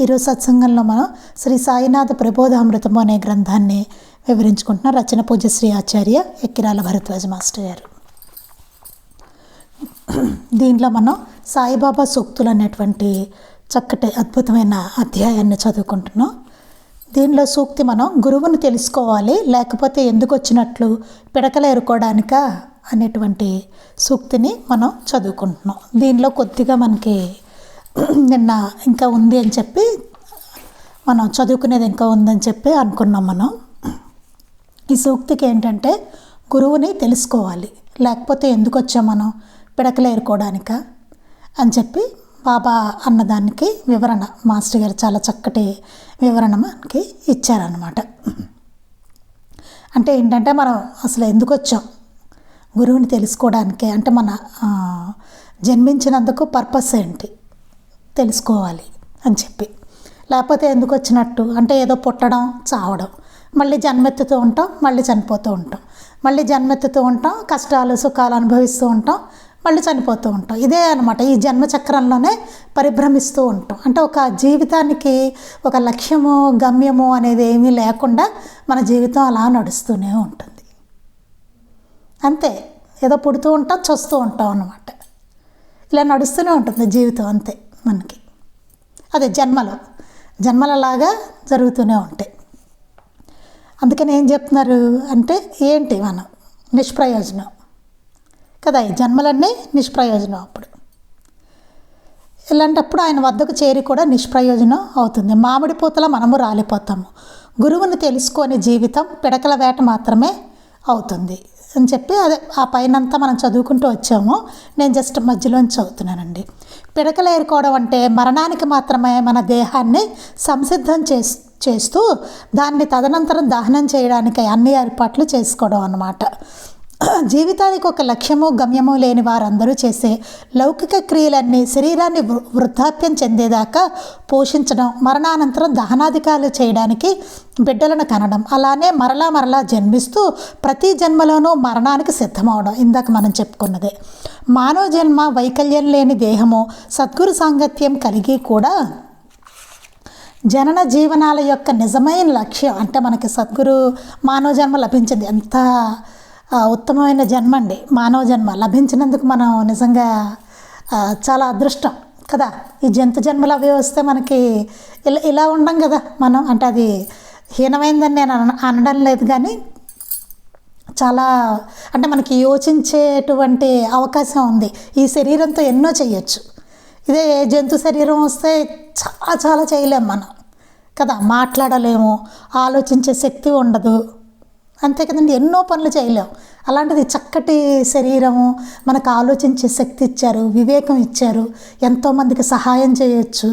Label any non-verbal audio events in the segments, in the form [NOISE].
ఈరోజు సత్సంగంలో మనం శ్రీ సాయినాథ ప్రబోధామృతము అనే గ్రంథాన్ని వివరించుకుంటున్న. రచన పూజ శ్రీ ఆచార్య ఎక్కిరాల భరద్వాజ మాస్టర్ గారు. దీంట్లో మనం సాయిబాబా సూక్తులు అనేటువంటి చక్కటి అద్భుతమైన అధ్యాయాన్ని చదువుకుంటున్నాం. దీనిలో సూక్తి మనం గురువుని తెలుసుకోవాలి లేకపోతే ఎందుకు వచ్చినట్లు పిడకలు ఎరుకోవడానిక అనేటువంటి సూక్తిని మనం చదువుకుంటున్నాం. దీనిలో కొద్దిగా మనకి నిన్న ఇంకా ఉంది అని చెప్పి మనం చదువుకునేది ఇంకా ఉందని చెప్పి అనుకున్నాం మనం. ఈ సూక్తికి ఏంటంటే గురువుని తెలుసుకోవాలి. లేకపోతే ఎందుకు వచ్చాం మనం? పిడకలేరుకోవడానిక? అని చెప్పి బాబా అన్నదానికి వివరణ మాస్టర్ గారు చాలా చక్కటి వివరణ మనకి ఇచ్చారనమాట అంటే ఏంటంటే మనం అసలు ఎందుకు వచ్చాం? గురువుని తెలుసుకోవడానికి అంటే మన జన్మించినందుకు పర్పస్ ఏంటి? తెలుసుకోవాలి అని చెప్పి. లేకపోతే ఎందుకు వచ్చినట్టు? అంటే ఏదో పుట్టడం చావడం. మళ్ళీ జన్మెత్తుతూ ఉంటాం మళ్ళీ చనిపోతూ ఉంటాం. మళ్ళీ జన్మెత్తుతూ ఉంటాం కష్టాలు సుఖాలు అనుభవిస్తూ ఉంటాం మళ్ళీ చనిపోతూ ఉంటాం. ఇదే అనమాట ఈ జన్మ చక్రంలోనే పరిభ్రమిస్తూ ఉంటాం. అంటే ఒక జీవితానికి ఒక లక్ష్యము గమ్యము అనేది ఏమీ లేకుండా మన జీవితం అలా నడుస్తూనే ఉంటుంది. అంతే. ఏదో పుడుతూ ఉంటాం చూస్తూ ఉంటాం అన్నమాట. ఇలా నడుస్తూనే ఉంటుంది జీవితం అంతే. మనకి. అదే జన్మలో. జన్మలలాగా జరుగుతూనే ఉంటాయి. అందుకని ఏం చెప్తున్నారు అంటే ఏంటి మనం? నిష్ప్రయోజనం. కదా ఈ జన్మలన్నీ నిష్ప్రయోజనం అప్పుడు. ఇలాంటప్పుడు ఆయన వద్దకు చేరి కూడా నిష్ప్రయోజనం అవుతుంది. మామిడి పూతల మనము రాలిపోతాము. గురువుని తెలుసుకొని జీవితం పిడకల వేట మాత్రమే అవుతుంది. అని చెప్పి అదే ఆ పైనంతా మనం చదువుకుంటూ వచ్చాము. నేను జస్ట్ మధ్యలోంచి చదువుతున్నానండి. పిడకలు ఏరుకోవడం అంటే మరణానికి మాత్రమే మన దేహాన్ని సంసిద్ధం చేస్ చేస్తూ దాన్ని తదనంతరం దహనం చేయడానికి అన్ని ఏర్పాట్లు చేసుకోవడం అన్నమాట. జీవితానికి ఒక లక్ష్యము గమ్యము లేని వారందరూ చేసే లౌకిక క్రియలన్నీ శరీరాన్ని వృ- వృద్ధాప్యం చెందేదాకా పోషించడం మరణానంతరం దహనాధికారులు చేయడానికి బిడ్డలను కనడం అలానే మరలా మరలా జన్మిస్తూ ప్రతి జన్మలోనూ మరణానికి సిద్ధమవడం ఇందాక మనం చెప్పుకున్నదే. మానవ జన్మ వైకల్యం లేని దేహము సద్గురు సాంగత్యం కలిగి కూడా జనన జీవనాల యొక్క నిజమైన లక్ష్యం అంటే మనకి సద్గురు మానవ జన్మ లభించింది. ఎంత ఉత్తమమైన జన్మ అండి మానవ జన్మ లభించినందుకు మనం నిజంగా చాలా అదృష్టం కదా. ఈ జంతు జన్మలు అవి వస్తే మనకి ఇలా ఇలా ఉండం కదా మనం. అంటే అది హీనమైందని నేను అనడం లేదు కానీ చాలా అంటే మనకి యోచించేటువంటి అవకాశం ఉంది. ఈ శరీరంతో ఎన్నో చేయొచ్చు. ఇదే జంతు శరీరం వస్తే చాలా చాలా చేయలేం మనం కదా. మాట్లాడలేము ఆలోచించే శక్తి ఉండదు. అంతే కదండి ఎన్నో పనులు చేయలేం. అలాంటిది చక్కటి శరీరము మనకు ఆలోచించే శక్తి ఇచ్చారు వివేకం ఇచ్చారు ఎంతోమందికి సహాయం చేయొచ్చు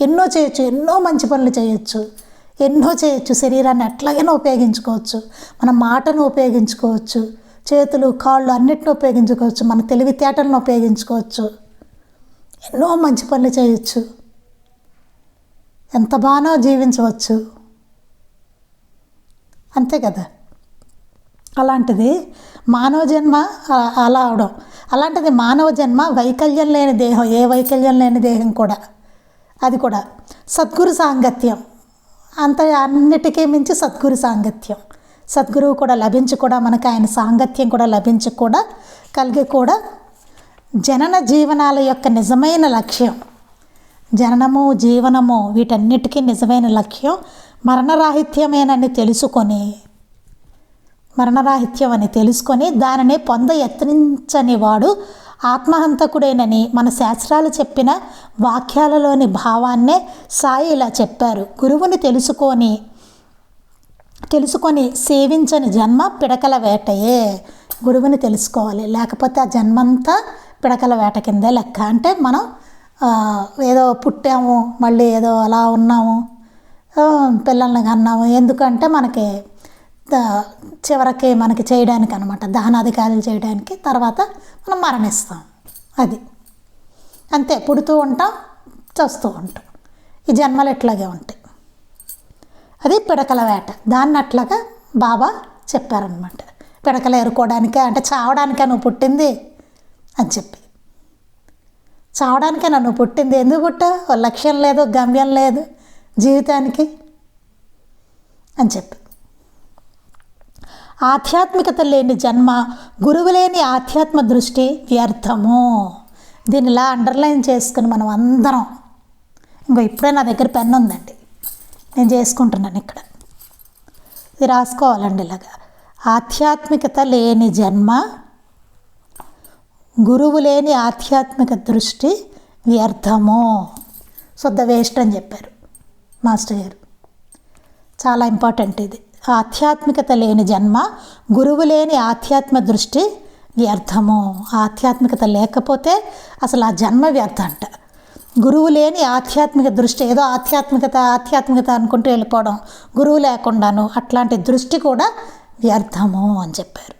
ఎన్నో చేయొచ్చు ఎన్నో మంచి పనులు చేయొచ్చు ఎన్నో చేయొచ్చు శరీరాన్ని ఎట్లాగైనా ఉపయోగించుకోవచ్చు మన మాటను ఉపయోగించుకోవచ్చు చేతులు కాళ్ళు అన్నిటిని ఉపయోగించుకోవచ్చు మన తెలివితేటలను ఉపయోగించుకోవచ్చు ఎన్నో మంచి పనులు చేయొచ్చు. ఎంత బాగానో జీవించవచ్చు. అంతే కదా. అలాంటిది మానవ జన్మ అలా అవడం. అలాంటిది మానవ జన్మ వైకల్యం లేని దేహం ఏ వైకల్యం లేని దేహం కూడా. అది కూడా. సద్గురు సాంగత్యం. అంత అన్నిటికీ మించి సద్గురు సాంగత్యం. సద్గురువు కూడా లభించి కూడా మనకు ఆయన సాంగత్యం కూడా లభించి కూడా కలిగి కూడా జనన జీవనాల యొక్క నిజమైన లక్ష్యం. జననము జీవనము వీటన్నిటికీ నిజమైన లక్ష్యం మరణరాహిత్యమేనని తెలుసుకొని మరణరాహిత్యం అని తెలుసుకొని దానిని పొంద యత్నించని వాడు ఆత్మహంతకుడేనని మన శాస్త్రాలు చెప్పిన వాక్యాలలోని భావాన్నే సాయి ఇలా చెప్పారు. గురువుని తెలుసుకొని తెలుసుకొని సేవించని జన్మ పిడకల వేటయే. గురువుని తెలుసుకోవాలి. లేకపోతే ఆ జన్మంతా పిడకల వేట కిందే లెక్క. అంటే మనం ఏదో పుట్టాము మళ్ళీ ఏదో అలా ఉన్నాము పిల్లల్ని కన్నాము. ఎందుకంటే మనకి చివరికి మనకి చేయడానికి అనమాట దహనాధికారులు చేయడానికి తర్వాత మనం మరణిస్తాం. అది. అంతే పుడుతూ ఉంటాం చస్తూ ఉంటాం. ఈ జన్మలు ఇట్లాగే ఉంటాయి. అది పిడకల వేట. దాన్ని అట్లాగా బాబా చెప్పారనమాట. పిడకలు ఏరుకోవడానికే అంటే చావడానికే నువ్వు పుట్టింది అని చెప్పి. చావడానికే నన్ను పుట్టింది ఎందుకు పుట్టావు? లక్ష్యం లేదు గమ్యం లేదు జీవితానికి అని చెప్పి. ఆధ్యాత్మికత లేని జన్మ గురువు లేని ఆధ్యాత్మ దృష్టి వ్యర్థము. దీన్ని ఇలా అండర్లైన్ చేసుకుని మనం అందరం ఇంకో ఇప్పుడే నా దగ్గర పెన్ ఉందండి. నేను చేసుకుంటున్నాను ఇక్కడ. ఇది రాసుకోవాలండి ఇలాగా. ఆధ్యాత్మికత లేని జన్మ గురువు లేని ఆధ్యాత్మిక దృష్టి వ్యర్థము. శుద్ధ వేస్ట్ అని చెప్పారు మాస్టర్ గారు. చాలా ఇంపార్టెంట్ ఇది. ఆధ్యాత్మికత లేని జన్మ గురువు లేని ఆధ్యాత్మ దృష్టి వ్యర్థము. ఆధ్యాత్మికత లేకపోతే అసలు ఆ జన్మ వ్యర్థ అంట. గురువు లేని ఆధ్యాత్మిక దృష్టి ఏదో ఆధ్యాత్మికత ఆధ్యాత్మికత అనుకుంటూ వెళ్ళిపోవడం గురువు లేకుండాను అట్లాంటి దృష్టి కూడా వ్యర్థము అని చెప్పారు.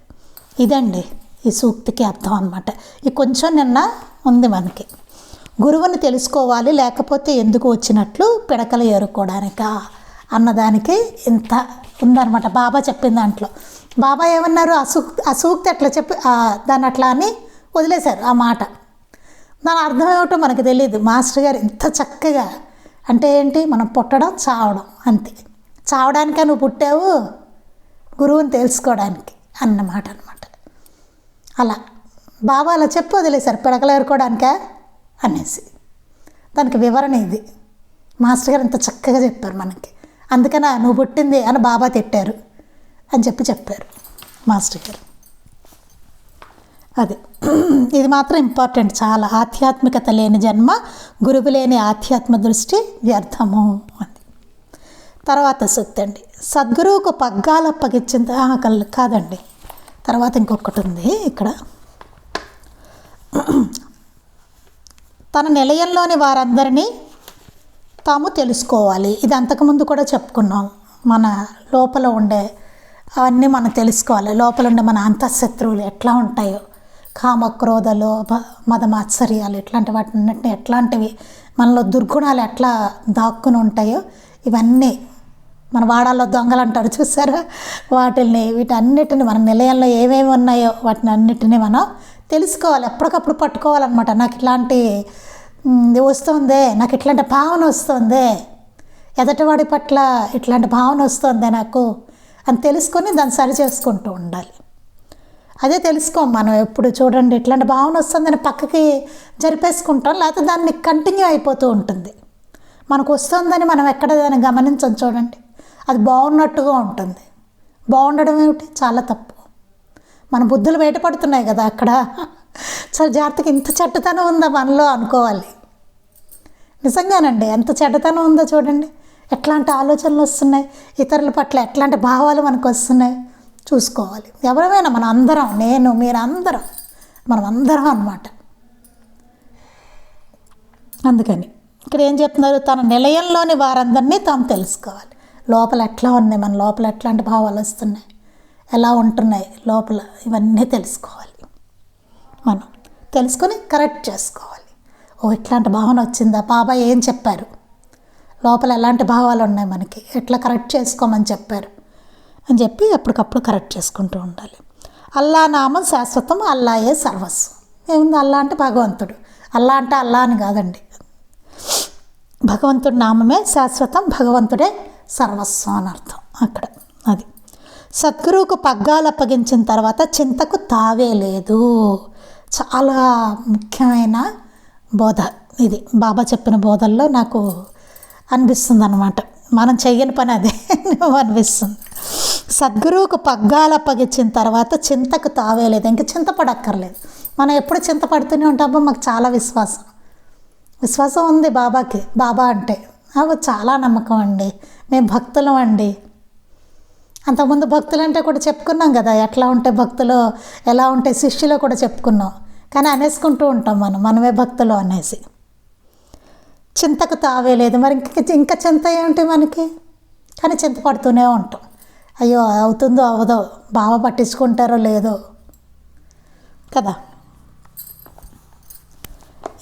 ఇదండి ఈ సూక్తికి అర్థం అనమాట ఇది కొంచెం నిన్న ఉంది మనకి. గురువుని తెలుసుకోవాలి లేకపోతే ఎందుకు వచ్చినట్లు పిడకలు ఏరుకోవడానికా? అన్నదానికి ఇంత ఉందన్నమాట. బాబా చెప్పిన దాంట్లో. బాబా ఏమన్నారు? ఆ అసూక్తి అట్లా చెప్పి దాన్ని అట్లా అని వదిలేశారు ఆ మాట. దాని అర్థం ఏమిటో మనకు తెలియదు మాస్టర్ గారు ఇంత చక్కగా అంటే ఏంటి? మనం పుట్టడం చావడం అంతే. చావడానికే నువ్వు పుట్టావు? గురువుని తెలుసుకోవడానికి అన్నమాట అనమాట అలా. బాబా అలా చెప్పి వదిలేశారు. పిడకలేరుకోవడానికే? అనేసి. దానికి వివరణ ఇది. మాస్టర్ గారు ఇంత చక్కగా చెప్పారు మనకి. అందుకనే నువ్వు పుట్టింది అని బాబా తిట్టారు అని చెప్పి చెప్పారు మాస్టర్ గారు. అది. ఇది మాత్రం ఇంపార్టెంట్. చాలా ఆధ్యాత్మికత లేని జన్మ గురువు లేని ఆధ్యాత్మ దృష్టి వ్యర్థము అది. తర్వాత సూక్తి అండి. సద్గురువుకు పగ్గాలు అప్పగించింది. కళ్ళు కాదండి. తర్వాత ఇంకొకటి ఉంది ఇక్కడ. తన నిలయంలోని వారందరినీ తాము తెలుసుకోవాలి. ఇది అంతకుముందు కూడా చెప్పుకున్నాం. మన లోపల ఉండే అవన్నీ మనం తెలుసుకోవాలి. లోపల ఉండే మన అంతఃశత్రువులు ఎట్లా ఉంటాయో కామ క్రోధలు మ- మదమాత్సర్యాలు ఇట్లాంటి వాటిన్నిటిని ఎట్లాంటివి మనలో దుర్గుణాలు ఎట్లా దాక్కుని ఉంటాయో ఇవన్నీ మన వాడాల్లో దొంగలు అంటారు చూసారా? వాటిని వీటన్నిటిని మన నిలయంలో ఏమేమి ఉన్నాయో వాటిని అన్నిటిని మనం తెలుసుకోవాలి. ఎప్పటికప్పుడు పట్టుకోవాలన్నమాట. నాకు ఇట్లాంటి వస్తుందే నాకు ఇట్లాంటి భావన వస్తుందే ఎదటివాడి పట్ల ఇట్లాంటి భావన వస్తుందే నాకు అని తెలుసుకొని దాన్ని సరి చేసుకుంటూ ఉండాలి. అదే తెలుసుకోం మనం ఎప్పుడు చూడండి ఇట్లాంటి భావన వస్తుందని పక్కకి జరిపేసుకుంటాం లేకపోతే దాన్ని కంటిన్యూ అయిపోతూ ఉంటుంది. మనకు వస్తుందని మనం ఎక్కడ దాన్ని గమనించం చూడండి. అది బాగున్నట్టుగా ఉంటుంది. బాగుండడం ఏమిటి? చాలా తప్పు. మన బుద్ధులు బయటపడుతున్నాయి కదా అక్కడ. అసలు జాగ్రత్తగా ఇంత చెడ్డతనం ఉందా మనలో అనుకోవాలి. నిజంగానండి ఎంత చెడ్డతనం ఉందో చూడండి. ఎట్లాంటి ఆలోచనలు వస్తున్నాయి ఇతరుల పట్ల ఎట్లాంటి భావాలు మనకు వస్తున్నాయి చూసుకోవాలి. ఎవరైనా మన అందరం నేను మీరు అందరం మనం అందరం అన్నమాట. అందుకని ఇక్కడ ఏం చెప్తున్నారు? తన నిలయంలోని వారందరినీ తాము తెలుసుకోవాలి. లోపల ఎట్లా ఉన్నాయి మన లోపల ఎట్లాంటి భావాలు వస్తున్నాయి ఎలా ఉంటున్నాయి లోపల ఇవన్నీ తెలుసుకోవాలి. మనం తెలుసుకొని కరెక్ట్ చేసుకోవాలి. ఓ ఇట్లాంటి భావన వచ్చిందా? బాబాయ్ ఏం చెప్పారు? లోపల ఎలాంటి భావాలు ఉన్నాయి మనకి? ఎట్లా కరెక్ట్ చేసుకోమని చెప్పారు? అని చెప్పి ఎప్పటికప్పుడు కరెక్ట్ చేసుకుంటూ ఉండాలి. అల్లా నామం శాశ్వతం అల్లాయే సర్వస్వం. ఏముంది? అల్లా అంటే భగవంతుడు. అల్లా అంటే అల్లా అని కాదండి. భగవంతుడి నామమే శాశ్వతం భగవంతుడే సర్వస్వం అని అర్థం. అక్కడ అది. సద్గురువుకు పగ్గాలు అప్పగించిన తర్వాత చింతకు తావే లేదు. చాలా ముఖ్యమైన బోధ ఇది. బాబా చెప్పిన బోధల్లో నాకు అనిపిస్తుంది అనమాట మనం చెయ్యని పని అదే [LAUGHS] అనిపిస్తుంది. సద్గురువుకు పగ్గాలు అప్పగించిన తర్వాత చింతకు తావే లేదు. ఇంకా చింతపడక్కర్లేదు. మనం ఎప్పుడు చింతపడుతూనే ఉంటామో మాకు చాలా విశ్వాసం. విశ్వాసం ఉంది బాబాకి. బాబా అంటే నాకు చాలా నమ్మకం అండి. మేము భక్తులం అండి. అంతకుముందు భక్తులు అంటే కూడా చెప్పుకున్నాం కదా ఎట్లా ఉంటే భక్తులు ఎలా ఉంటే శిష్యులో కూడా చెప్పుకున్నాం. కానీ అనేసుకుంటూ ఉంటాం మనం మనమే భక్తులు అనేసి. చింతకు తావే లేదు. మరి ఇంక ఇంకా చింత ఏమిటి మనకి? అని చింతపడుతూనే ఉంటాం. అయ్యో అవుతుందో అవదో బావ పట్టించుకుంటారో లేదో కదా.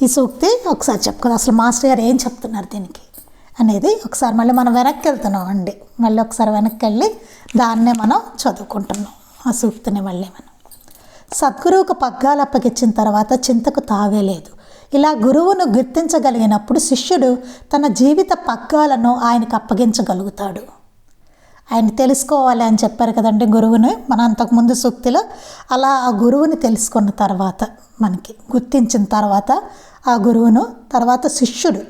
ఈ సూక్తి ఒకసారి చెప్పుకుందాం అసలు మాస్టర్ గారు ఏం చెప్తున్నారు దీనికి అనేది ఒకసారి మళ్ళీ మనం వెనక్కి వెళ్తున్నాం అండి. మళ్ళీ ఒకసారి వెనక్కి వెళ్ళి దాన్నే మనం చదువుకుంటున్నాం ఆ సూక్తిని మళ్ళీ మనం. సద్గురువుకు పగ్గాలు అప్పగించిన తర్వాత చింతకు తావేలేదు ఇలా గురువును గుర్తించగలిగినప్పుడు శిష్యుడు తన జీవిత పగ్గాలను ఆయనకు అప్పగించగలుగుతాడు. ఆయన తెలుసుకోవాలి అని చెప్పారు కదండి గురువుని మన అంతకుముందు సూక్తిలో. అలా ఆ గురువుని తెలుసుకున్న తర్వాత మనకి గుర్తించిన తర్వాత ఆ గురువును తర్వాత శిష్యుడు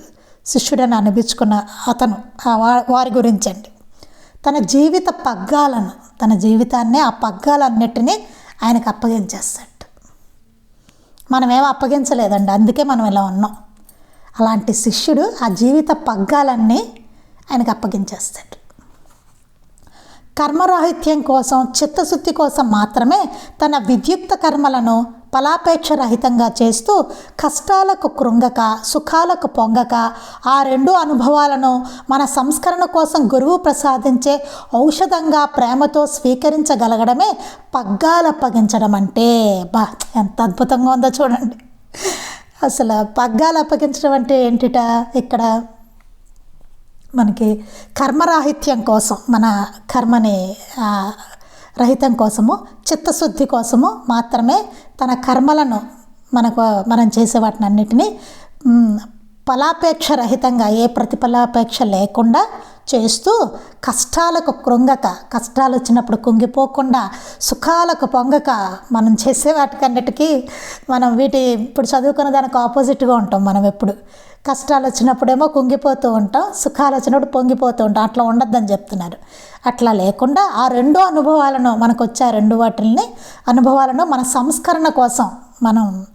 శిష్యుడని అనిపించుకున్న అతను ఆ వారి గురించి అండి. తన జీవిత పగ్గాలను తన జీవితాన్ని ఆ పగ్గాలన్నిటినీ ఆయనకు అప్పగించేస్తాడు. మనమేం అప్పగించలేదండి అందుకే మనం ఇలా ఉన్నాం. అలాంటి శిష్యుడు ఆ జీవిత పగ్గాలన్నీ ఆయనకు అప్పగించేస్తాడు. కర్మరాహిత్యం కోసం చిత్తశుద్ధి కోసం మాత్రమే తన విద్యుక్త కర్మలను ఫలాపేక్ష రహితంగా చేస్తూ కష్టాలకు కృంగక సుఖాలకు పొంగక ఆ రెండు అనుభవాలను మన సంస్కరణ కోసం గురువు ప్రసాదించే ఔషధంగా ప్రేమతో స్వీకరించగలగడమే పగ్గాలు అప్పగించడం అంటే బా ఎంత అద్భుతంగా ఉందో చూడండి. అసలు పగ్గాలు అప్పగించడం అంటే ఏంటిట? ఇక్కడ మనకి కర్మరాహిత్యం కోసం మన కర్మని రహితం కోసము చిత్తశుద్ధి కోసము మాత్రమే తన కర్మలను మనకు మనం చేసే వాటిని అన్నిటినీ ఫలాపేక్ష రహితంగా ఏ ప్రతిఫలాపేక్ష లేకుండా చేస్తూ కష్టాలకు కృంగక కష్టాలు వచ్చినప్పుడు కుంగిపోకుండా సుఖాలకు పొంగక మనం చేసే వాటికన్నిటికీ మనం వీటి ఇప్పుడు చదువుకున్న దానికి ఆపోజిట్గా ఉంటాం మనం ఎప్పుడు. కష్టాలు వచ్చినప్పుడేమో కుంగిపోతూ ఉంటాం సుఖాలు వచ్చినప్పుడు పొంగిపోతూ ఉంటాం. అట్లా ఉండద్దని చెప్తున్నారు. అట్లా లేకుండా ఆ రెండు అనుభవాలను మనకు వచ్చే రెండు వాటిల్ని అనుభవాలను మన సంస్కరణ కోసం మనం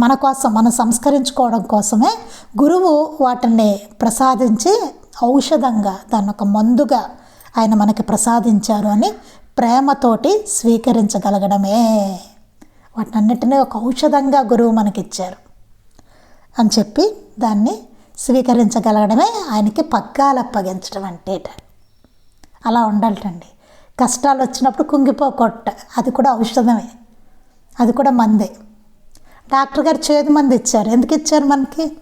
మన కోసం మనం సంస్కరించుకోవడం కోసమే గురువు వాటిని ప్రసాదించి ఔషధంగా దాన్ని ఒక మందుగా ఆయన మనకి ప్రసాదించారు అని ప్రేమతోటి స్వీకరించగలగడమే. వాటన్నిటినీ ఒక ఔషధంగా గురువు మనకిచ్చారు అని చెప్పి దాన్ని స్వీకరించగలగడమే ఆయనకి పగ్గాలు అప్పగించడం అంటే అలా ఉండాలటండి. కష్టాలు వచ్చినప్పుడు కుంగిపోకొట్ట అది కూడా ఔషధమే. అది కూడా మందే. డాక్టర్ గారు చేదు మంది ఇచ్చారు. ఎందుకు ఇచ్చారు మనకి?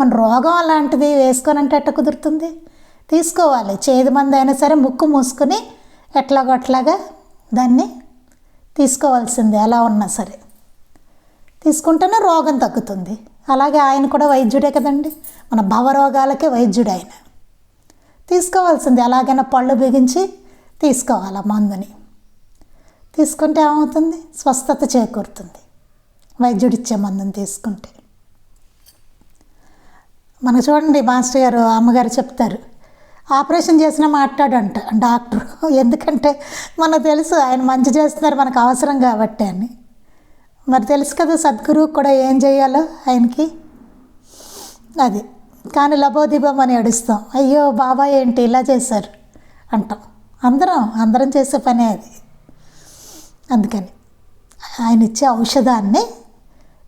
మన రోగం అలాంటిది వేసుకోనంటే ఎట్ట కుదురుతుంది? తీసుకోవాలి. చేదు మంది అయినా సరే ముక్కు మూసుకొని ఎట్లాగట్లాగా దాన్ని తీసుకోవాల్సిందే. ఎలా ఉన్నా సరే. తీసుకుంటేనే రోగం తగ్గుతుంది. అలాగే ఆయన కూడా వైద్యుడే కదండి. మన భవరోగాలకే వైద్యుడు ఆయన. తీసుకోవాల్సింది. ఎలాగైనా పళ్ళు బిగించి తీసుకోవాలి మందుని? తీసుకుంటే ఏమవుతుంది? స్వస్థత చేకూరుతుంది. వైద్యుడిచ్చే మందుని తీసుకుంటే. మన చూడండి మాస్టర్ గారు అమ్మగారు చెప్తారు ఆపరేషన్ చేసినా మాట్లాడంట డాక్టర్. ఎందుకంటే మనకు తెలుసు ఆయన మంచి చేస్తున్నారు మనకు అవసరం కాబట్టి అని. మరి తెలుసు కదా సద్గురువు కూడా ఏం చేయాలో ఆయనకి? అది. కానీ లబోదిబం అని ఏడుస్తాం అయ్యో బాబా ఏంటి ఇలా చేశారు? అంటాం. అందరం అందరం చేసే పనే అది. అందుకని. ఆయన ఇచ్చే ఔషధాన్ని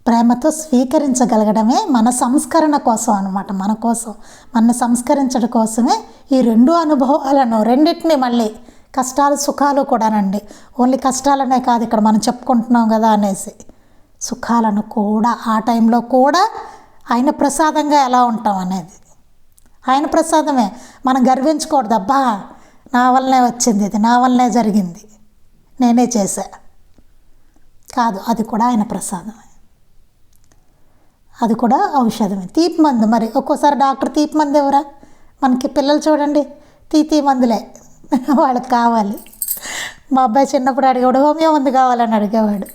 ప్రేమతో స్వీకరించగలగడమే మన సంస్కరణ కోసం అనమాట మన కోసం. మన సంస్కరించడం కోసమే ఈ రెండు అనుభవాలను రెండింటిని మళ్ళీ కష్టాలు సుఖాలు కూడానండి. ఓన్లీ కష్టాలనే కాదు ఇక్కడ మనం చెప్పుకుంటున్నాం కదా అనేసి. సుఖాలను కూడా ఆ టైంలో కూడా ఆయన ప్రసాదంగా ఎలా ఉంటాం అనేది. ఆయన ప్రసాదమే. మనం గర్వించకూడదు అబ్బా నా వల్లనే వచ్చింది ఇది నా వల్లనే జరిగింది. నేనే చేశా. కాదు అది కూడా ఆయన ప్రసాదమే. అది కూడా ఔషధమే. తీపి మందు మరి. ఒక్కోసారి డాక్టర్ తీపి మందు ఎవరా? మనకి పిల్లలు చూడండి. తీపి మందులే. [LAUGHS] వాళ్ళకి కావాలి. మా అబ్బాయి చిన్నప్పుడు అడిగేవాడు హోమియో మందు కావాలని అడిగేవాడు.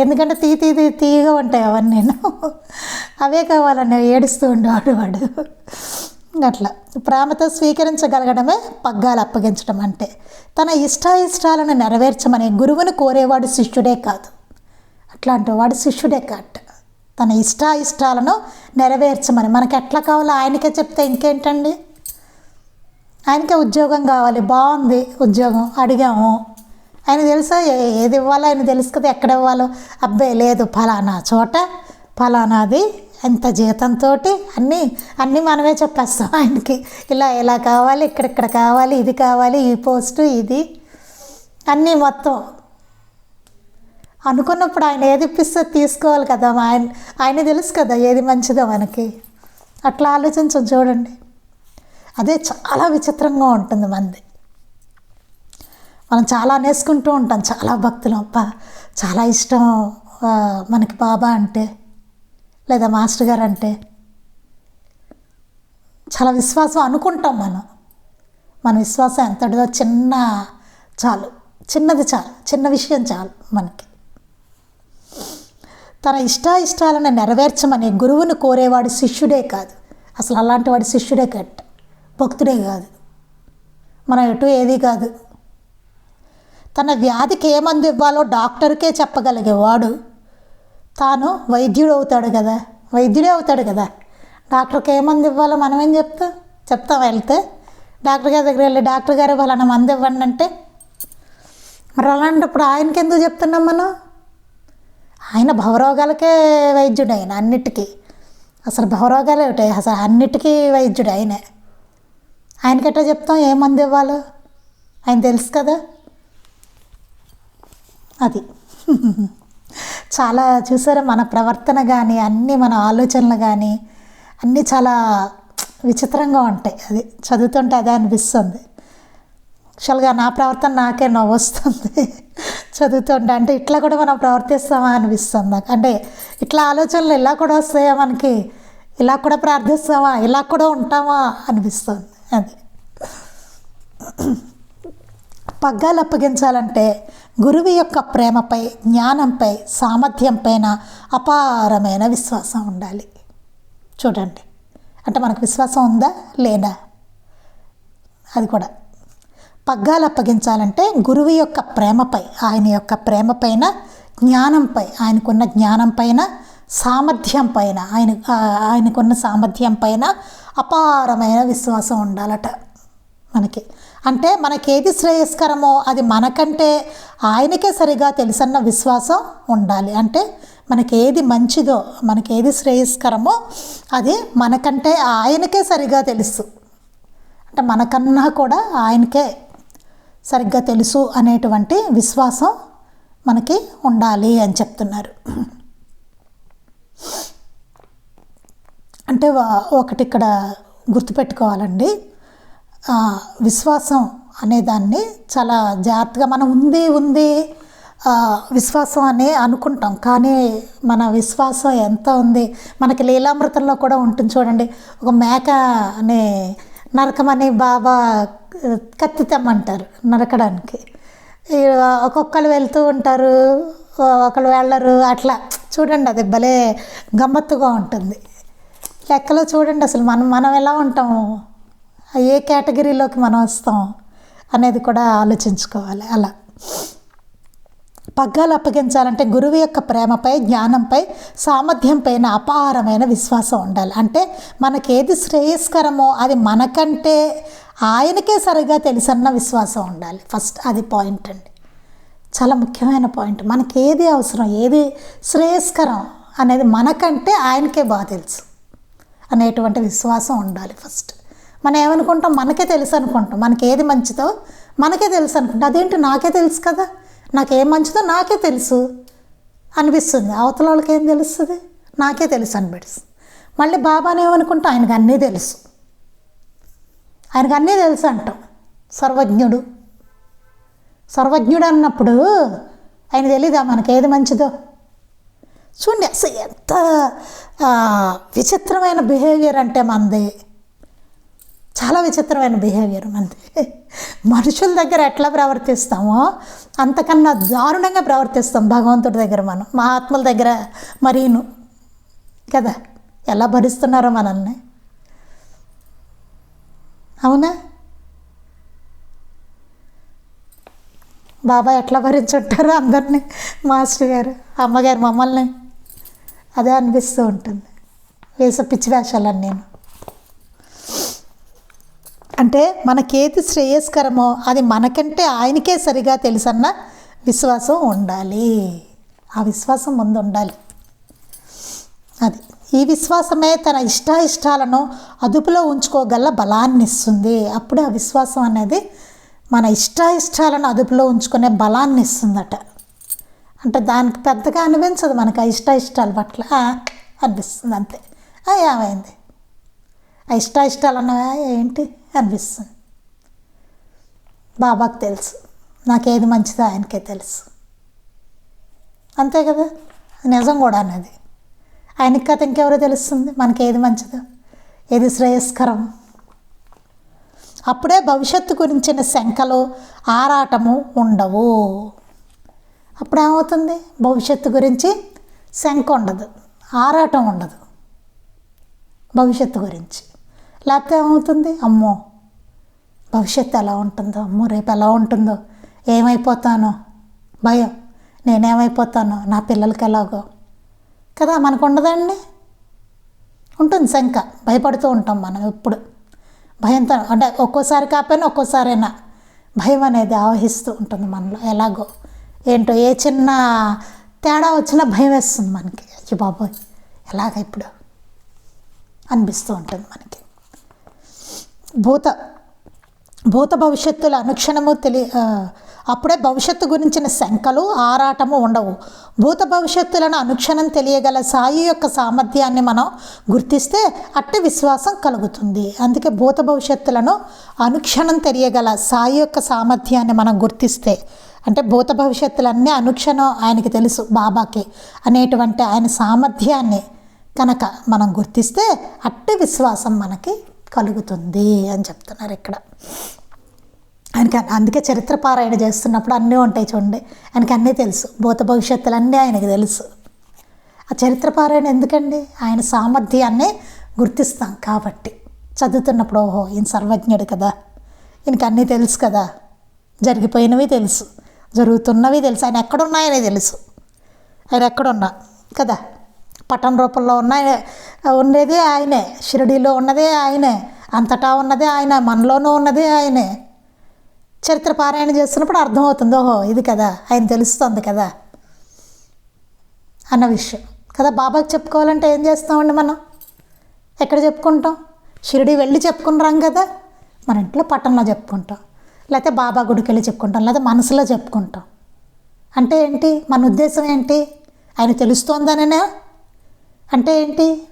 ఎందుకంటే తీ తీ తీయగా ఉంటాయి అవన్నీ. నేను [LAUGHS] అవే కావాలని ఏడుస్తూ ఉండేవాడు వాడు. [LAUGHS] అట్లా. ప్రేమతో స్వీకరించగలగడమే పగ్గాలు అప్పగించడం అంటే. తన ఇష్టాయిష్టాలను నెరవేర్చమని గురువును కోరేవాడు శిష్యుడే కాదు. అట్లాంటి వాడు శిష్యుడే కాట. తన ఇష్టాయిష్టాలను నెరవేర్చమని. మనకి ఎట్లా కావాలో ఆయనకే చెప్తే ఇంకేంటండి? ఆయనకే ఉద్యోగం కావాలి. బాగుంది ఉద్యోగం. అడిగాము. ఆయన తెలుసా? ఏ- ఏది ఇవ్వాలో ఆయన తెలుసు కదా. ఎక్కడ ఇవ్వాలో? అబ్బాయి లేదు. ఫలానా చోట ఫలానాది ఎంత జీతంతో అన్నీ అన్నీ మనమే చెప్పేస్తాం ఆయనకి. ఇలా ఇలా కావాలి ఇక్కడిక్కడ కావాలి ఇది కావాలి ఈ పోస్టు ఇది. అన్నీ మొత్తం అనుకున్నప్పుడు ఆయన ఏది ఇప్పిస్తే తీసుకోవాలి కదా ఆయన. ఆయన తెలుసు కదా ఏది మంచిదో మనకి. అట్లా ఆలోచించం చూడండి. అదే చాలా విచిత్రంగా ఉంటుంది మంది. మనం చాలా నేర్చుకుంటూ ఉంటాం. చాలా భక్తులు అప్ప చాలా ఇష్టం మనకి బాబా అంటే లేదా మాస్టర్ గారు అంటే. చాలా విశ్వాసం అనుకుంటాం మనం. మన విశ్వాసం ఎంతటిదో చిన్న చాలు. చిన్నది చాలు. చిన్న విషయం చాలు మనకి. తన ఇష్టాయిష్టాలను నెరవేర్చమని గురువును కోరేవాడు శిష్యుడే కాదు. అసలు అలాంటి వాడి శిష్యుడే కట్ భక్తుడే కాదు. మనం ఎటు ఏది కాదు. తన వ్యాధికి ఏ మందు ఇవ్వాలో డాక్టర్కే చెప్పగలిగేవాడు తాను వైద్యుడు అవుతాడు కదా. వైద్యుడే అవుతాడు కదా. డాక్టర్కి ఏ మందు ఇవ్వాలో మనం ఏం చెప్తాం? చెప్తాం వెళ్తే. డాక్టర్ గారి దగ్గర వెళ్ళి డాక్టర్ గారు ఫలానా మందు ఇవ్వండి అంటే మరి అలాంటప్పుడు ఆయనకి ఎందుకు చెప్తున్నాం మనం? ఆయన భవరోగాలకే వైద్యుడు ఆయన అన్నిటికీ. అసలు భవరోగాలు ఏమిటి? అసలు అన్నిటికీ వైద్యుడు ఆయనే. ఆయనకెట్టా చెప్తాం? ఏ మందు ఇవ్వాలో? ఆయన తెలుసు కదా? అది. [LAUGHS] చాలా చూసారా? మన ప్రవర్తన కానీ అన్నీ మన ఆలోచనలు కానీ అన్నీ చాలా విచిత్రంగా ఉంటాయి. అది చదువుతుంటే అదే అనిపిస్తుంది. యాక్చువల్గా నా ప్రవర్తన నాకే నవ్వు వస్తుంది చదువుతుంటే అంటే ఇట్లా కూడా మనం ప్రవర్తిస్తామా అనిపిస్తుంది నాకు. అంటే ఇట్లా ఆలోచనలు ఇలా కూడా వస్తాయా మనకి? ఇలా కూడా ప్రార్థిస్తామా? ఇలా కూడా ఉంటామా అనిపిస్తుంది. అది. పగ్గాలు అప్పగించాలంటే గురువు యొక్క ప్రేమపై జ్ఞానంపై సామర్థ్యంపైన అపారమైన విశ్వాసం ఉండాలి. చూడండి. అంటే మనకు విశ్వాసం ఉందా? లేదా? అది కూడా. పగ్గాలు అప్పగించాలంటే గురువు యొక్క ప్రేమపై ఆయన యొక్క ప్రేమపైన జ్ఞానంపై ఆయనకున్న జ్ఞానం పైన సామర్థ్యం పైన ఆయన ఆయనకున్న సామర్థ్యం పైన అపారమైన విశ్వాసం ఉండాలట మనకి. అంటే మనకేది శ్రేయస్కరమో అది మనకంటే ఆయనకే సరిగా తెలుసన్న విశ్వాసం ఉండాలి. అంటే మనకేది మంచిదో మనకేది శ్రేయస్కరమో అది మనకంటే ఆయనకే సరిగా తెలుసు. అంటే మనకన్నా కూడా ఆయనకే సరిగ్గా తెలుసు అనేటువంటి విశ్వాసం మనకి ఉండాలి అని చెప్తున్నారు. అంటే ఒకటి ఇక్కడ గుర్తుపెట్టుకోవాలండి. విశ్వాసం అనేదాన్ని చాలా జాగ్రత్తగా మనం ఉంది ఉంది విశ్వాసం అనే అనుకుంటాం. కానీ మన విశ్వాసం ఎంత ఉంది? మనకి లీలామృతంలో కూడా ఉంటుంది చూడండి. ఒక మేక అనే నరకమని బాబా ఆ, కత్తి తెమ్మంటారు నరకడానికి. ఒక్కొక్కరు వెళ్తూ ఉంటారు ఒకళ్ళు వెళ్ళరు అట్లా. చూడండి అది భలే గమ్మత్తుగా ఉంటుంది. లెక్కలో చూడండి అసలు మనం మనం ఎలా ఉంటాము? ఏ కేటగిరీలోకి మనం వస్తాం? అనేది కూడా ఆలోచించుకోవాలి అలా. పగ్గాలు అప్పగించాలంటే గురువు యొక్క ప్రేమపై జ్ఞానంపై సామర్థ్యం పైన అపారమైన విశ్వాసం ఉండాలి. అంటే మనకేది శ్రేయస్కరమో అది మనకంటే ఆయనకే సరిగా తెలుసన్న విశ్వాసం ఉండాలి. ఫస్ట్ అది పాయింట్ అండి. చాలా ముఖ్యమైన పాయింట్ మనకి ఏది అవసరం ఏది శ్రేయస్కరం అనేది మనకంటే ఆయనకే బాగా తెలుసు అనేటువంటి విశ్వాసం ఉండాలి ఫస్ట్. మనం ఏమనుకుంటాం? మనకే తెలుసు అనుకుంటాం. మనకి ఏది మంచిదో మనకే తెలుసు అనుకుంటాం. అదేంటి? నాకే తెలుసు కదా. నాకేం మంచిదో నాకే తెలుసు అనిపిస్తుంది. అవతల వాళ్ళకి ఏం తెలుస్తుంది? నాకే తెలుసు అనిపిస్తుంది. మళ్ళీ బాబాని ఏమనుకుంటాం ఆయనకు అన్నీ తెలుసు. ఆయనకు అన్నీ తెలుసు అంటాం. సర్వజ్ఞుడు. సర్వజ్ఞుడు అన్నప్పుడు ఆయన తెలీదా మనకి ఏది మంచిదో? చూడండి అసలు ఎంత విచిత్రమైన బిహేవియర్ అంటే మనది చాలా విచిత్రమైన బిహేవియర్ మనది మనుషుల దగ్గర ఎట్లా ప్రవర్తిస్తామో అంతకన్నా దారుణంగా ప్రవర్తిస్తాం భగవంతుడి దగ్గర మనం. మహాత్ముల దగ్గర మరీను. కదా? ఎలా భరిస్తున్నారో మనల్ని. అవునా? బాబా ఎట్లా భరించుంటారో అందరినీ? మాస్టర్ గారు అమ్మగారు మమ్మల్ని. అదే అనిపిస్తూ ఉంటుంది. వేసే పిచ్చి వేషాలని నేను. అంటే మనకేది శ్రేయస్కరమో అది మనకంటే ఆయనకే సరిగా తెలుసన్న విశ్వాసం ఉండాలి. ఆ విశ్వాసం ముందు ఉండాలి అది ఈ విశ్వాసమే తన ఇష్టాయిష్టాలను అదుపులో ఉంచుకోగల బలాన్ని ఇస్తుంది అప్పుడే ఆ విశ్వాసం అనేది మన ఇష్టాయిష్టాలను అదుపులో ఉంచుకునే బలాన్ని ఇస్తుందట అంటే దానికి పెద్దగా అనిపించదు మనకు ఆ ఇష్టాయిష్టాల పట్ల. అనిపిస్తుంది అంతే. ఏమైంది? ఇష్ట ఇష్టాయిష్టాలు ఉన్నాయా ఏంటి? అనిపిస్తుంది. బాబాకు తెలుసు. నాకేది మంచిదో ఆయనకే తెలుసు. అంతే కదా? నిజం కూడా అనేది ఆయనకి కథ ఇంకెవరో తెలుస్తుంది? మనకి ఏది మంచిదో? ఏది శ్రేయస్కరం? అప్పుడే భవిష్యత్తు గురించిన శంకలు ఆరాటము ఉండవు. అప్పుడు ఏమవుతుంది భవిష్యత్తు గురించి శంక ఉండదు. ఆరాటం ఉండదు. భవిష్యత్తు గురించి. లేకపోతే ఏమవుతుంది? అమ్మో. భవిష్యత్తు ఎలా ఉంటుందో? అమ్మో రేపు ఎలా ఉంటుందో? ఏమైపోతానో? భయం. నేనేమైపోతానో? నా పిల్లలకి ఎలాగో? కదా మనకు ఉండదండి ఉంటుంది శంక. భయపడుతూ ఉంటాం మనం ఎప్పుడు. భయంతో అంటే ఒక్కోసారి కాకపోయినా ఒక్కోసారైనా భయం అనేది ఆవహిస్తూ ఉంటుంది మనలో. ఎలాగో? ఏంటో ఏ చిన్న తేడా వచ్చినా భయం వేస్తుంది మనకి. అయ్యో బాబోయ్ ఎలాగ ఇప్పుడు? అనిపిస్తూ ఉంటుంది మనకి. భూత భూత భవిష్యత్తుల అనుక్షణము తెలి అప్పుడే భవిష్యత్తు గురించిన శంకలు ఆరాటము ఉండవు. భూత భవిష్యత్తులను అనుక్షణం తెలియగల సాయి యొక్క సామర్థ్యాన్ని మనం గుర్తిస్తే అట్టి విశ్వాసం కలుగుతుంది. అందుకే భూత భవిష్యత్తులను అనుక్షణం తెలియగల సాయి యొక్క సామర్థ్యాన్ని మనం గుర్తిస్తే అంటే భూత భవిష్యత్తులన్నీ అనుక్షణం ఆయనకి తెలుసు బాబాకి అనేటువంటి ఆయన సామర్థ్యాన్ని కనుక మనం గుర్తిస్తే అట్టి విశ్వాసం మనకి కలుగుతుంది అని చెప్తున్నారు ఇక్కడ. ఆయనకి అందుకే చరిత్ర పారాయణ చేస్తున్నప్పుడు అన్నీ ఉంటాయి చూడండి. ఆయనకి అన్నీ తెలుసు. భూత భవిష్యత్తులు అన్నీ ఆయనకి తెలుసు. ఆ చరిత్ర పారాయణ ఎందుకండి? ఆయన సామర్థ్యాన్ని గుర్తిస్తాం కాబట్టి. చదువుతున్నప్పుడు ఓహో ఈయన సర్వజ్ఞుడు కదా. ఈయనకి అన్నీ తెలుసు కదా. జరిగిపోయినవి తెలుసు. జరుగుతున్నవి తెలుసు. ఆయన ఎక్కడున్నాయనే తెలుసు. ఆయన ఎక్కడున్నా కదా? పట్టణ రూపంలో ఉన్న ఉండేది ఆయనే. షిరిడీలో ఉన్నదే ఆయనే. అంతటా ఉన్నదే ఆయన. మనలోనూ ఉన్నదే ఆయనే. చరిత్ర పారాయణ చేస్తున్నప్పుడు అర్థమవుతుంది. ఓహో ఇది కదా. ఆయన తెలుస్తుంది కదా అన్న విషయం. కదా బాబాకి చెప్పుకోవాలంటే ఏం చేస్తామండి మనం? ఎక్కడ చెప్పుకుంటాం? షిరిడి వెళ్ళి చెప్పుకున్నాం కదా. మన ఇంట్లో పట్టణంలో చెప్పుకుంటాం. లేకపోతే బాబా గుడికి వెళ్ళి చెప్పుకుంటాం. లేకపోతే మనసులో చెప్పుకుంటాం. అంటే ఏంటి? మన ఉద్దేశం ఏంటి? ఆయన తెలుస్తోందనేనా? అంటే ఏంటి?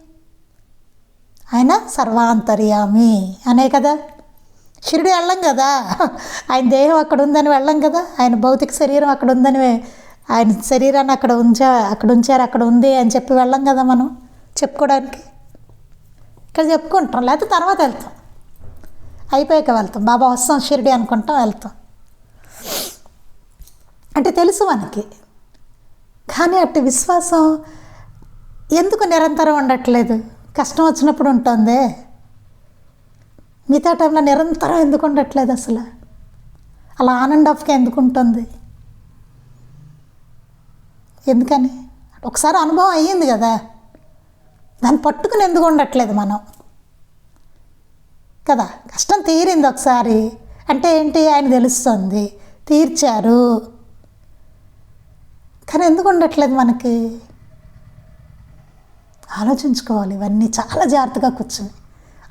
ఆయన సర్వాంతర్యామి అనే కదా. షిరిడి వెళ్ళం కదా. ఆయన దేహం అక్కడ ఉందని వెళ్ళం కదా. ఆయన భౌతిక శరీరం అక్కడ ఉందని ఆయన శరీరాన్ని అక్కడ ఉంచా అక్కడ ఉంచారు అక్కడ ఉంది అని చెప్పి వెళ్ళం కదా మనం చెప్పుకోవడానికి. ఇక్కడ చెప్పుకుంటాం లేకపోతే తర్వాత వెళ్తాం. అయిపోయాక వెళ్తాం. బాబా వస్తాం షిరిడి అనుకుంటాం వెళ్తాం. అంటే తెలుసు మనకి. కానీ అట్టి విశ్వాసం ఎందుకు నిరంతరం ఉండట్లేదు? కష్టం వచ్చినప్పుడు ఉంటుంది. మిగతా టైంలో నిరంతరం ఎందుకు ఉండట్లేదు అసలు? అలా ఆన్ అండ్ ఆఫ్గా ఎందుకు ఉంటుంది? ఎందుకని? ఒకసారి అనుభవం అయ్యింది కదా. దాన్ని పట్టుకుని ఎందుకు ఉండట్లేదు మనం? కదా కష్టం తీరింది ఒకసారి. అంటే ఏంటి? ఆయన తెలుస్తుంది. తీర్చారు. కానీ ఎందుకు ఉండట్లేదు మనకి? ఆలోచించుకోవాలి. ఇవన్నీ చాలా జాగ్రత్తగా కూర్చుని.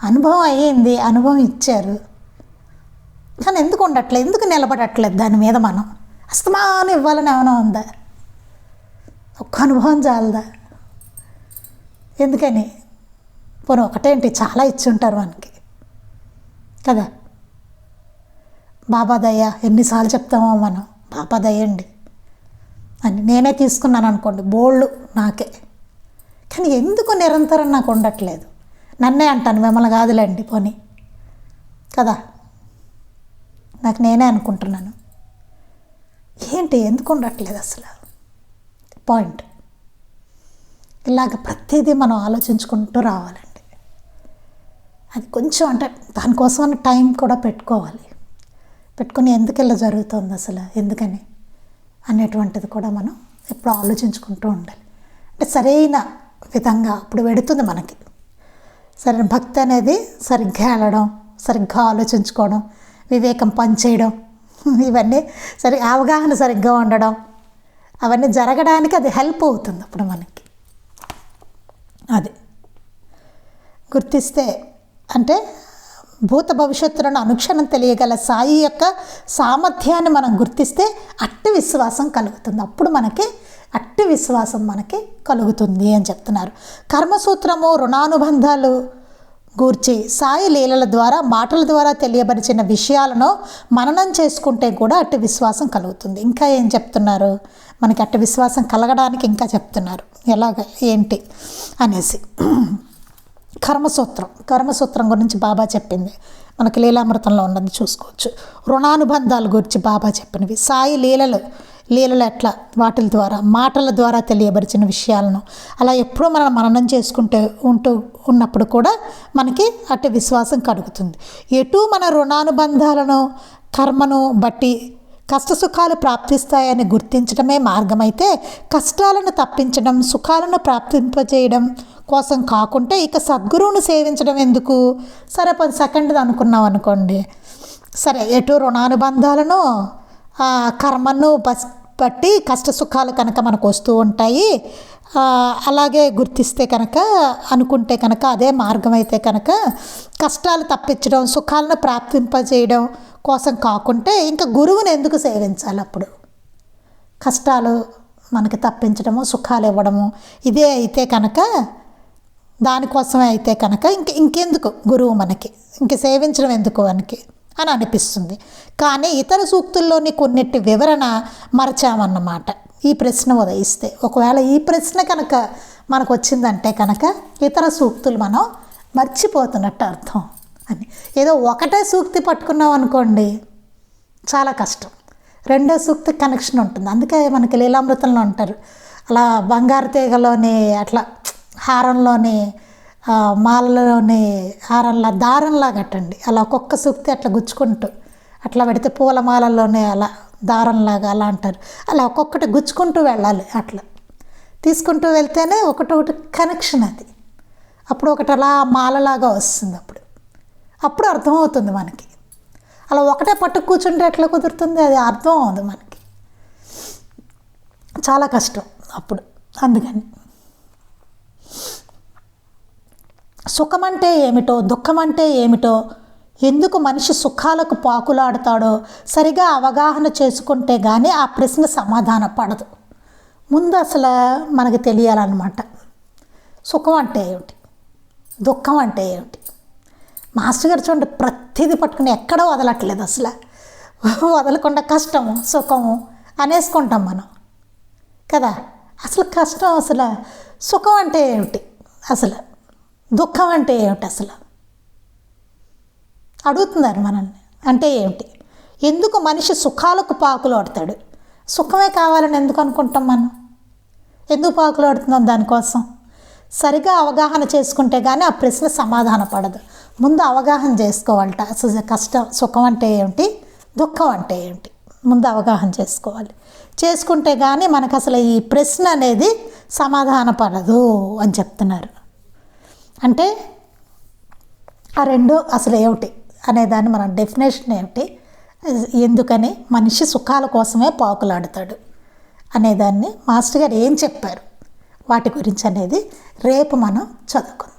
అనుభవం అయ్యింది అనుభవం ఇచ్చారు. కానీ ఎందుకు ఉండట్లేదు? ఎందుకు నిలబడట్లేదు దాని మీద మనం? అస్తమానం ఇవ్వాలని ఏమైనా ఉందా? ఒక్క అనుభవం చాలదా? ఎందుకని? పోనీ ఒకటేంటి? చాలా ఇచ్చి ఉంటారు మనకి. కదా? బాబా దయ ఎన్నిసార్లు చెప్తామో మనం? బాబా అని నేనే తీసుకున్నాను అనుకోండి. బోళ్ళు నాకే. కానీ ఎందుకు నిరంతరం నాకు ఉండట్లేదు. నన్నే అంటాను మిమ్మల్ని కాదులేండి పోనీ. కదా? నాకు నేనే అనుకుంటున్నాను. ఏంటి ఎందుకు ఉండట్లేదు అసలు? పాయింట్. ఇలాగ ప్రతిదీ మనం ఆలోచించుకుంటూ రావాలండి. అది కొంచెం అంటే దానికోసం టైం కూడా పెట్టుకోవాలి. పెట్టుకుని ఎందుకు ఇలా జరుగుతుంది అసలు ఎందుకని అనేటువంటిది కూడా మనం ఎప్పుడు ఆలోచించుకుంటూ ఉండాలి. అంటే సరైన విధంగా అప్పుడు పెడుతుంది మనకి. సరైన భక్తి అనేది సరిగ్గా వెళ్ళడం సరిగ్గా ఆలోచించుకోవడం వివేకం పనిచేయడం [LAUGHS] ఇవన్నీ సరి అవగాహన సరిగ్గా ఉండడం అవన్నీ జరగడానికి అది హెల్ప్ అవుతుంది అప్పుడు మనకి. అది. గుర్తిస్తే అంటే భూత భవిష్యత్తులను అనుక్షణం తెలియగల సాయి యొక్క సామర్థ్యాన్ని మనం గుర్తిస్తే అట్టి విశ్వాసం కలుగుతుంది. అప్పుడు మనకి అట్టి విశ్వాసం మనకి కలుగుతుంది అని చెప్తున్నారు. కర్మసూత్రము రుణానుబంధాలు గూర్చి సాయి లీలల ద్వారా మాటల ద్వారా తెలియబరిచిన విషయాలను మననం చేసుకుంటే కూడా అట్టి విశ్వాసం కలుగుతుంది. ఇంకా ఏం చెప్తున్నారు? మనకి అట్టి విశ్వాసం కలగడానికి ఇంకా చెప్తున్నారు. ఎలాగ? ఏంటి? అనేసి. కర్మసూత్రం. కర్మసూత్రం గురించి బాబా చెప్పింది. మనకి లీలామృతంలో ఉన్నది చూసుకోవచ్చు. రుణానుబంధాల గురించి బాబా చెప్పినవి. సాయి లీలలు లీలలు ఎట్లా? వాటిల ద్వారా మాటల ద్వారా తెలియబరిచిన విషయాలను. అలా ఎప్పుడూ మనం మననం చేసుకుంటూ ఉంటూ ఉన్నప్పుడు కూడా మనకి అటు విశ్వాసం కలుగుతుంది. ఎటు మన రుణానుబంధాలను కర్మను బట్టి కష్టసుఖాలు ప్రాప్తిస్తాయని గుర్తించడమే మార్గమైతే కష్టాలను తప్పించడం సుఖాలను ప్రాప్తింపజేయడం కోసం కాకుంటే ఇక సద్గురువును సేవించడం ఎందుకు? సరే పది సెకండ్ అనుకున్నాం అనుకోండి. సరే ఎటు రుణానుబంధాలను కర్మను బస్ బట్టి కష్ట సుఖాలు కనుక మనకు వస్తూ ఉంటాయి. అలాగే గుర్తిస్తే కనుక అనుకుంటే కనుక అదే మార్గం అయితే కనుక కష్టాలు తప్పించడం సుఖాలను ప్రాప్తింపజేయడం కోసం కాకుంటే ఇంకా గురువుని ఎందుకు సేవించాలి అప్పుడు? కష్టాలు మనకి తప్పించడము సుఖాలు ఇవ్వడము ఇదే అయితే కనుక దానికోసమే అయితే కనుక ఇంక ఇంకెందుకు గురువు మనకి? ఇంక సేవించడం ఎందుకు మనకి అని అనిపిస్తుంది. కానీ ఇతర సూక్తుల్లోని కొన్నిటి వివరణ మరచామన్నమాట. ఈ ప్రశ్న ఉదయిస్తే. ఒకవేళ ఈ ప్రశ్న కనుక మనకు వచ్చిందంటే కనుక ఇతర సూక్తులు మనం మర్చిపోతున్నట్టు అర్థం అని. ఏదో ఒకటే సూక్తి పట్టుకున్నాం అనుకోండి చాలా కష్టం. రెండో సూక్తి కనెక్షన్ ఉంటుంది. అందుకే మనకి లీలామృతంలో ఉంటారు అలా బంగారు తీగలోని అట్లా హారంలోని మాలలోని హారంలా దారంలా కట్టండి. అలా ఒక్కొక్క సూక్తి అట్లా గుచ్చుకుంటూ అట్లా పెడితే పూలమాలలోనే అలా దారంలాగా అలా అంటారు. అలా ఒక్కొక్కటి గుచ్చుకుంటూ వెళ్ళాలి అట్లా. తీసుకుంటూ వెళ్తేనే ఒకటొకటి కనెక్షన్ అది. అప్పుడు ఒకటి అలా మాలలాగా వస్తుంది అప్పుడు. అప్పుడు అర్థమవుతుంది మనకి. అలా ఒకటే పట్టు కూర్చుంటే ఎట్లా కుదురుతుంది? అది అర్థం అవుతుంది మనకి. చాలా కష్టం అప్పుడు. అందుకని. సుఖం అంటే ఏమిటో దుఃఖం అంటే ఏమిటో ఎందుకు మనిషి సుఖాలకు పాకులాడతాడో సరిగా అవగాహన చేసుకుంటే కానీ ఆ ప్రశ్న సమాధాన పడదు. ముందు అసలు మనకు తెలియాలన్నమాట. సుఖం అంటే ఏమిటి? దుఃఖం అంటే ఏమిటి? మాస్టర్ గారు చూడండి ప్రతిదీ పట్టుకుని ఎక్కడ వదలట్లేదు అసలు. వదలకుండా కష్టము సుఖము అనేసుకుంటాం మనం. కదా? అసలు కష్టం అసలు సుఖం అంటే ఏమిటి అసలు? దుఃఖం అంటే ఏమిటి అసలు? అడుగుతున్నారు మనల్ని. అంటే ఏమిటి? ఎందుకు మనిషి సుఖాలకు పాకులాడతాడు సుఖమే కావాలని ఎందుకు అనుకుంటాం మనం? ఎందుకు పాకులాడుతున్నాం దానికోసం? సరిగా అవగాహన చేసుకుంటే కానీ ఆ ప్రశ్న సమాధాన పడదు. ముందు అవగాహన చేసుకోవాలట. అసలు కష్టం. సుఖం అంటే ఏమిటి? దుఃఖం అంటే ఏమిటి? ముందు అవగాహన చేసుకోవాలి. చేసుకుంటే కానీ మనకు అసలు ఈ ప్రశ్న అనేది సమాధాన పడదు అని చెప్తున్నారు. అంటే ఆ రెండు అసలు ఏమిటి అనేదాన్ని మన డెఫినేషన్ ఏమిటి? ఎందుకని మనిషి సుఖాల కోసమే పాకులాడతాడు అనేదాన్ని మాస్టర్ గారు ఏం చెప్పారు? వాటి గురించి అనేది రేపు మనం చదువుకుందాం.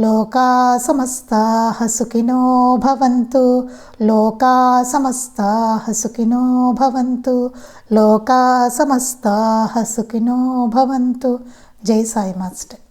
లోకా సమస్తా సుఖినో భవంతు. లోకా సమస్తా సుఖినో భవంతు. లోకా సమస్తా సుఖినో భవంతు. జై సాయి మాస్టర్.